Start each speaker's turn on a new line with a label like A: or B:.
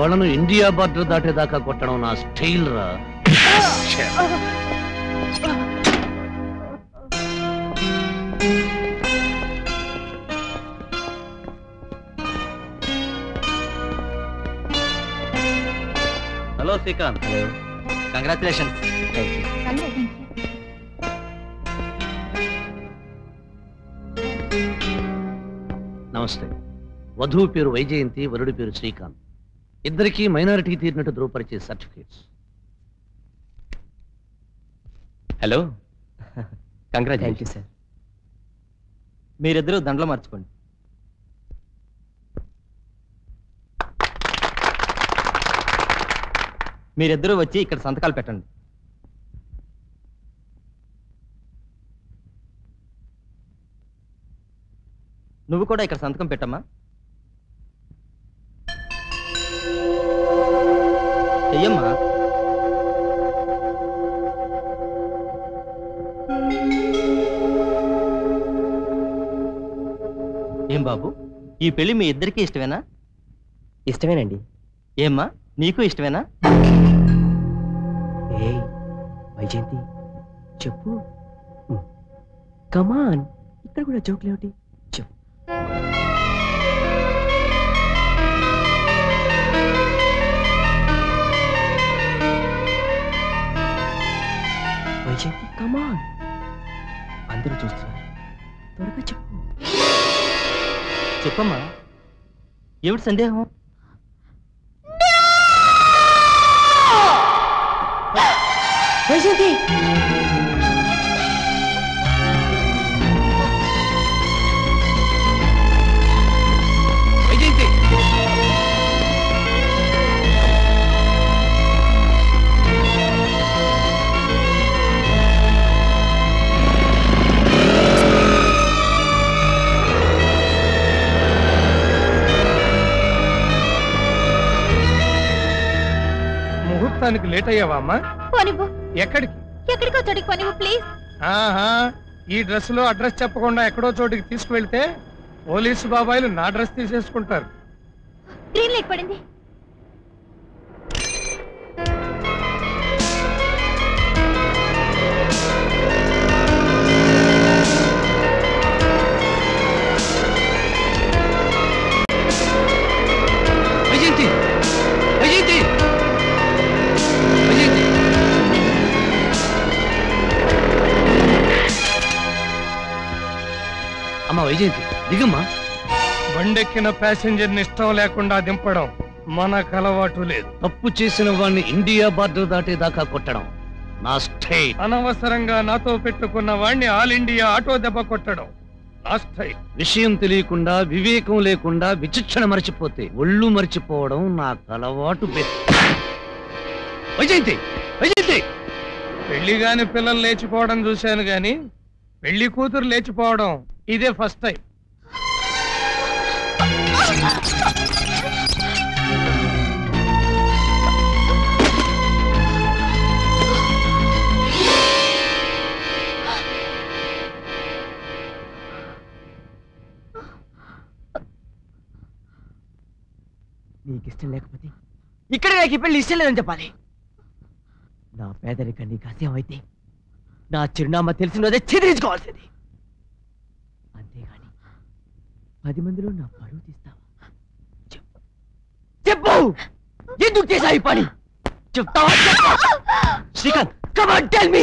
A: వాళ్ళను India border దాటేదాకా కొట్టడం నా స్టైల్ రా.
B: హలో శ్రీకాంత్. హలో. కంగ్రాచులేషన్స్
A: నమస్తే. వధువు పేరు వైజయంతి వరుడి పేరు శ్రీకాంత్. ఇద్దరికీ మైనారిటీ తీరినట్టు ధృవపరిచే సర్టిఫికేట్స్.
B: హలో. కంగ్రాచులేషన్ సార్ మీరిద్దరూ దండలు మార్చుకోండి. మీరిద్దరూ వచ్చి ఇక్కడ సంతకాలు పెట్టండి. నువ్వు కూడా ఇక్కడ సంతకం పెట్టమ్మా. ఏం బాబు? ఈ పెళ్ళి మీ ఇద్దరికీ ఇష్టమేనా? ఇష్టమేనండి. ఏమ్మా? నీకు ఇష్టమేనా?
C: ఏ వైజయంతి చెప్పు. కమాన్ ఇక్కడ కూడా జోక్లు ఏమిటి చెప్పు. వైజయంతి కమాన్ అందరూ చూస్తున్నారు. త్వరగా చెప్పు.
B: చెప్పమ్మా. ఏమిటి సందేహం?
C: వైజయంతి!
D: ముహూర్తానికి లేట్ అయ్యావా అమ్మా?
E: పోనివ్వు.
D: ఎక్కడికి?
E: ఎక్కడికో చోటికి పోనివ్వు ప్లీజ్.
D: ఆహా ఈ డ్రెస్లో అడ్రస్ చెప్పకుండా ఎక్కడో చోటికి తీసుకువెళ్తే పోలీసు బాబాయిలు నా డ్రెస్ తీసేసుకుంటారు.
E: గ్రీన్ లైట్ పడింది.
A: అమ్మా వైజయంతి దిగమ్మా.
D: బండెక్కిన ప్యాసింజర్ని ఇష్టం లేకుండా దింపడం మనకు అలవాటు లేదు.
A: తప్పు చేసిన వాడిని ఇండియా బార్డర్ దాటేదాకా కొట్టడం నా స్టైల్.
D: అనవసరంగా నాతో పెట్టుకున్న వాణ్ణి ఆల్ ఇండియా ఆటో దెబ్బ కొట్టడం నా స్టైల్.
A: విషయం తెలియకుండా వివేకం లేకుండా విచక్షణ మర్చిపోతే ఒళ్ళు మర్చిపోవడం నాకు అలవాటు బె- వైజయంతి వైజయంతి!
D: పెళ్ళి గాని పిల్లలు లేచిపోవడం చూశాను గాని పెళ్ళి కూతురు లేచిపోవడం ఇదే ఫస్ట్ టైం.
C: నీకు ఇష్టం లేకపోతే ఇక్కడ నాకు ఈ పెళ్ళి ఇష్టం లేదని చెప్పాలి. నా పేదరికం నీకు అసహ్యం అయితే నా చిరునామా తెలిసినదే చెదిరించుకోవాల్సింది. పది మందిలో నా పరువు తీస్తావా చెప్పు. ఎందుకు చేశావు ఈ పని? చెప్తావా? Srikanth come on tell me